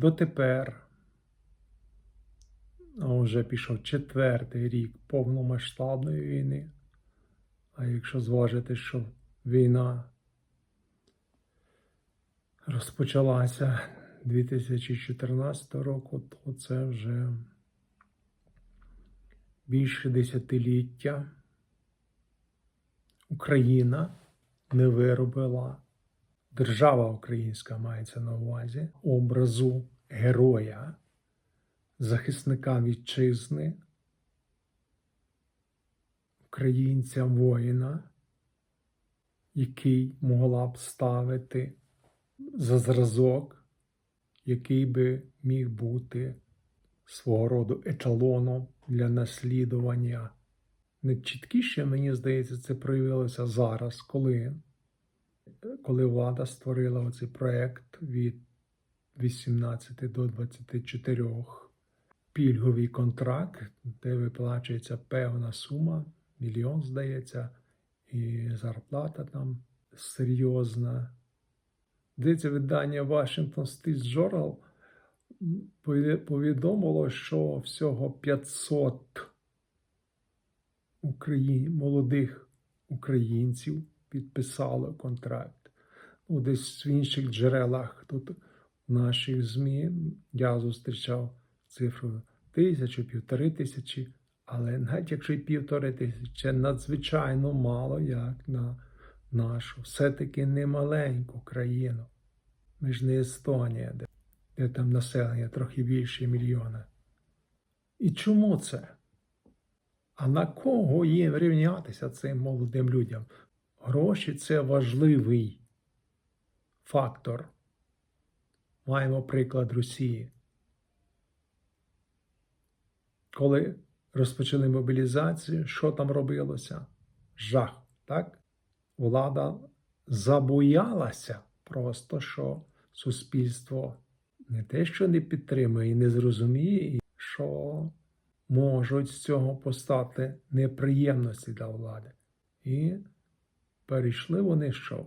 Дотепер, вже пішов четвертий рік повномасштабної війни. А якщо зважити, що війна розпочалася 2014 року, то це вже більше десятиліття Україна не виробила, держава українська мається на увазі, образу героя, захисника вітчизни, українця воїна, який могла б ставити за зразок, який би міг бути свого роду еталоном для наслідування. Не чіткіше, мені здається, це проявилося зараз, коли, коли влада створила оцей проект від 18 до 24 пільговий контракт, де виплачується певна сума, мільйон, здається, і зарплата там серйозна. Здається, видання Washington State Journal повідомило, що всього 500 Україн... молодих українців підписали контракт. Ну, десь в інших джерелах тут в наших ЗМІ я зустрічав цифру тисячу, півтори тисячі, але навіть якщо й півтори тисячі, це надзвичайно мало, як на нашу, все-таки не маленьку країну. Ми ж не Естонія, де, де там населення трохи більше мільйона. І чому це? А на кого їм рівнятися цим молодим людям? Гроші це важливий фактор. Маємо приклад Росії. Коли розпочали мобілізацію, що там робилося? Жах, так? Влада забоялася просто, що суспільство не те, що не підтримує і не зрозуміє, що можуть з цього постати неприємності для влади. І перейшли вони що?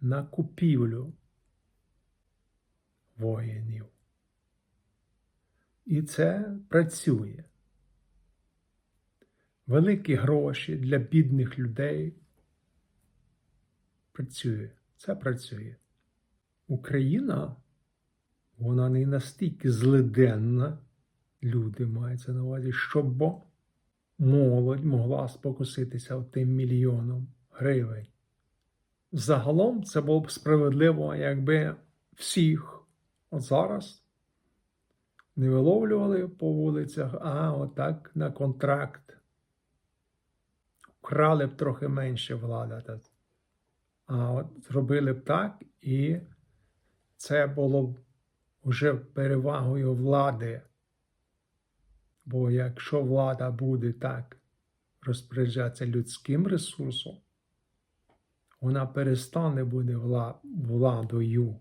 На купівлю воїнів. І це працює. Великі гроші для бідних людей працює. Це працює. Україна, вона не настільки злиденна, люди мається на увазі, щоб молодь могла спокуситися тим мільйоном гривень. Загалом це було б справедливо, якби всіх от зараз не виловлювали по вулицях, а отак на контракт. Вкрали б трохи менше влада. А от зробили б так, і це було б вже перевагою влади. Бо якщо влада буде так розпоряджатися людським ресурсом, вона перестане бути владою.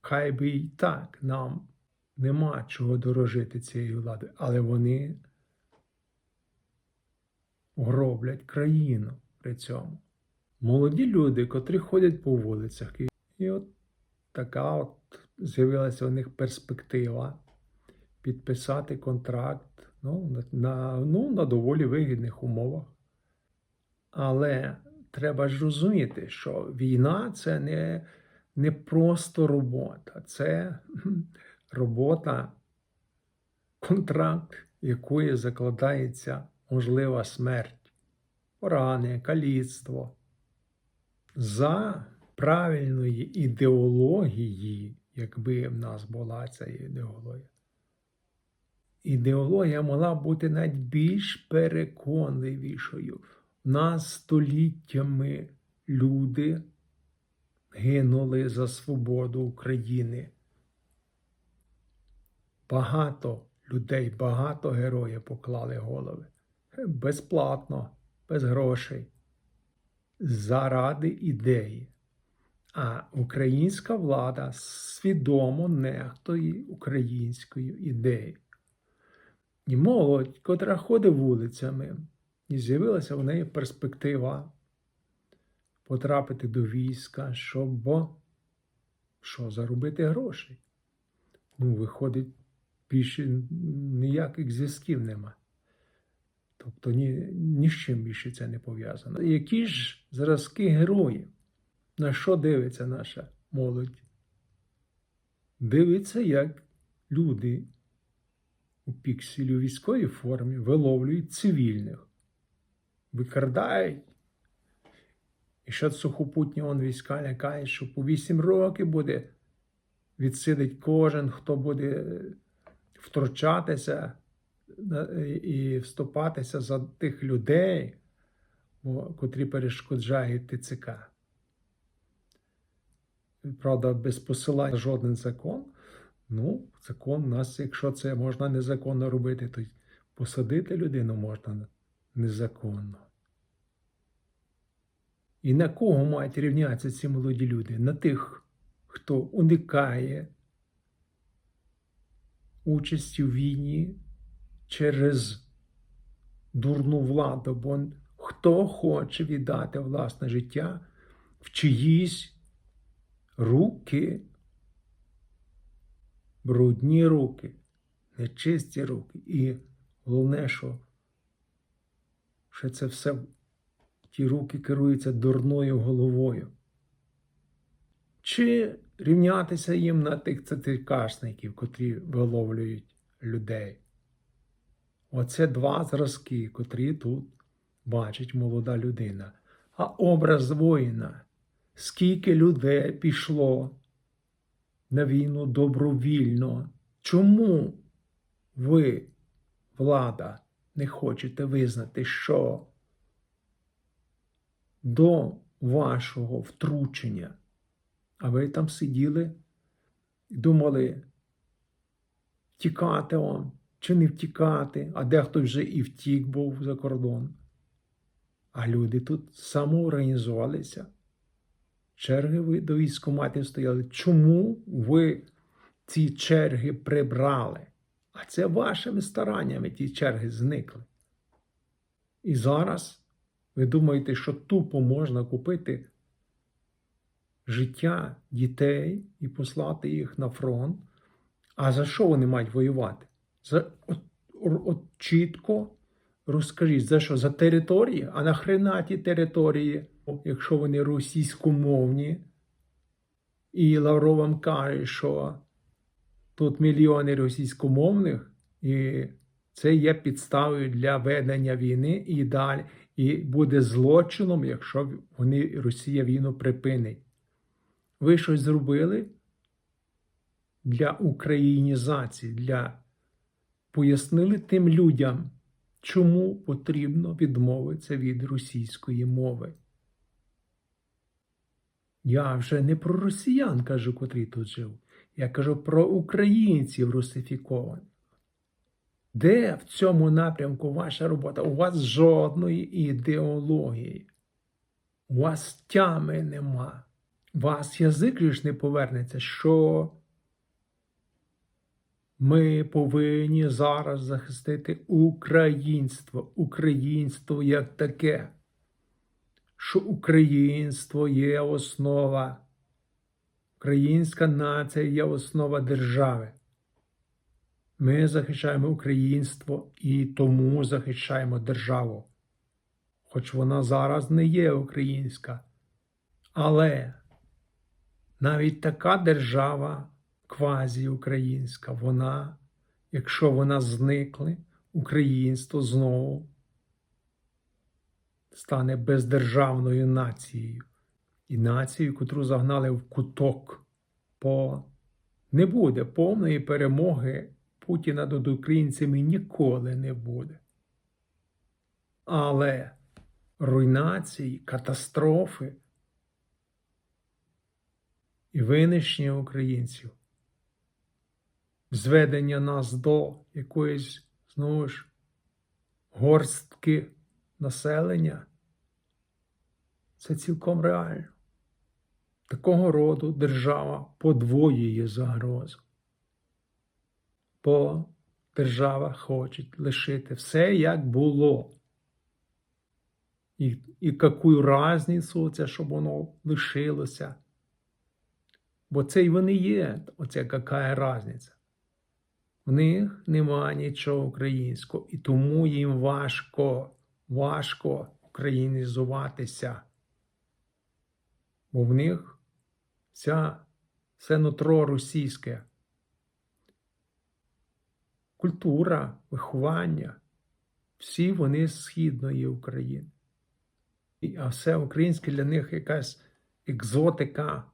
Хай би і так нам нема чого дорожити цією владою, але вони гроблять країну при цьому. Молоді люди, котрі ходять по вулицях, і, от така от з'явилася у них перспектива підписати контракт ну, на, ну, на доволі вигідних умовах. Але треба ж розуміти, що війна це не, не просто робота, це робота, контракт, якої закладається можлива смерть, порани, каліцтво. За правильної ідеології, якби в нас була ця ідеологія. Ідеологія могла бути навіть більш переконливішою. Нас століттями люди гинули за свободу України. Багато людей, багато героїв поклали голови. Безплатно, без грошей. Заради ідеї. А українська влада свідомо нехтує українською ідеєю. І молодь, котра ходить вулицями, і з'явилася в неї перспектива потрапити до війська, щоб що заробити грошей. Ну, виходить, більше ніяких зв'язків нема. Тобто ні, ні з чим більше це не пов'язано. Які ж зразки героїв? На що дивиться наша молодь? Дивиться, як люди у пікселі у військовій формі виловлюють цивільних, викрадають. І ще сухопутні он війська лякають, що по 8 років буде відсидить кожен, хто буде е, втручатися і вступатися за тих людей, котрі перешкоджають ТЦК. Правда, без посилання жоден закон. Ну, закон у нас, якщо це можна незаконно робити, то посадити людину можна незаконно. І на кого мають рівнятися ці молоді люди? На тих, хто уникає участі в війні через дурну владу, бо хто хоче віддати власне життя в чиїсь руки, брудні руки, нечисті руки. І головне, що ще це все ті руки керуються дурною головою. Чи рівнятися їм на тих цитикашників, котрі виловлюють людей? Оце два зразки, котрі тут бачить молода людина. А образ воїна, скільки людей пішло на війну добровільно? Чому ви, влада, не хочете визнати, що до вашого втручення, а ви там сиділи і думали, втікати он, чи не втікати, а дехто вже і втік був за кордон. А люди тут самоорганізувалися. Черги ви до військоматів стояли. Чому ви ці черги прибрали? А це вашими стараннями ті черги зникли. І зараз ви думаєте, що тупо можна купити життя дітей і послати їх на фронт? А за що вони мають воювати? За, от, от чітко розкажіть, за що? За території? А нахрена ті території, якщо вони російськомовні? І Лавров вам каже, що тут мільйони російськомовних, і це є підставою для ведення війни і далі. І буде злочином, якщо вони Росія війну припинить. Ви щось зробили для українізації, для пояснили тим людям, чому потрібно відмовитися від російської мови. Я вже не про росіян кажу, котрі тут жив. Я кажу про українців русифікованих. Де в цьому напрямку ваша робота? У вас жодної ідеології. У вас тями нема. У вас язик ж не повернеться, що ми повинні зараз захистити українство, українство як таке, що українство є основа, українська нація є основа держави. Ми захищаємо українство і тому захищаємо державу. Хоч вона зараз не є українська. Але навіть така держава квазіукраїнська, вона, якщо вона зникне, українство знову стане бездержавною нацією. І нацією, котру загнали в куток, бо не буде повної перемоги Путіна над українцями ніколи не буде. Але руйнації, катастрофи і винищення українців, зведення нас до якоїсь, знову ж, горстки населення, це цілком реально. Такого роду держава подвоює загрозу. Бо держава хоче лишити все, як було. І, і яку разницю це, щоб воно лишилося. Бо це й вони є, оце яка різниця. В них нема нічого українського, і тому їм важко, важко українізуватися. Бо в них вся, все нутро російське. Культура, виховання, всі вони з Східної України. А все українське для них якась екзотика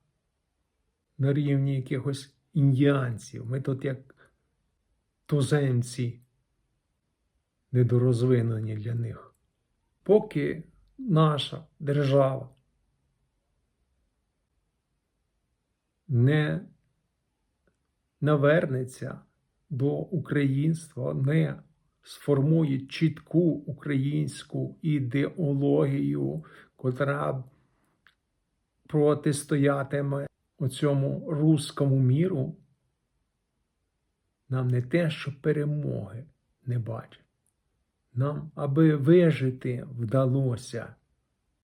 на рівні якихось індіанців. Ми тут як туземці недорозвинені для них. Поки наша держава не навернеться до українства, не сформує чітку українську ідеологію, котра протистоятиме оцьому руському міру, нам не те, що перемоги не бачить. Нам, аби вижити, вдалося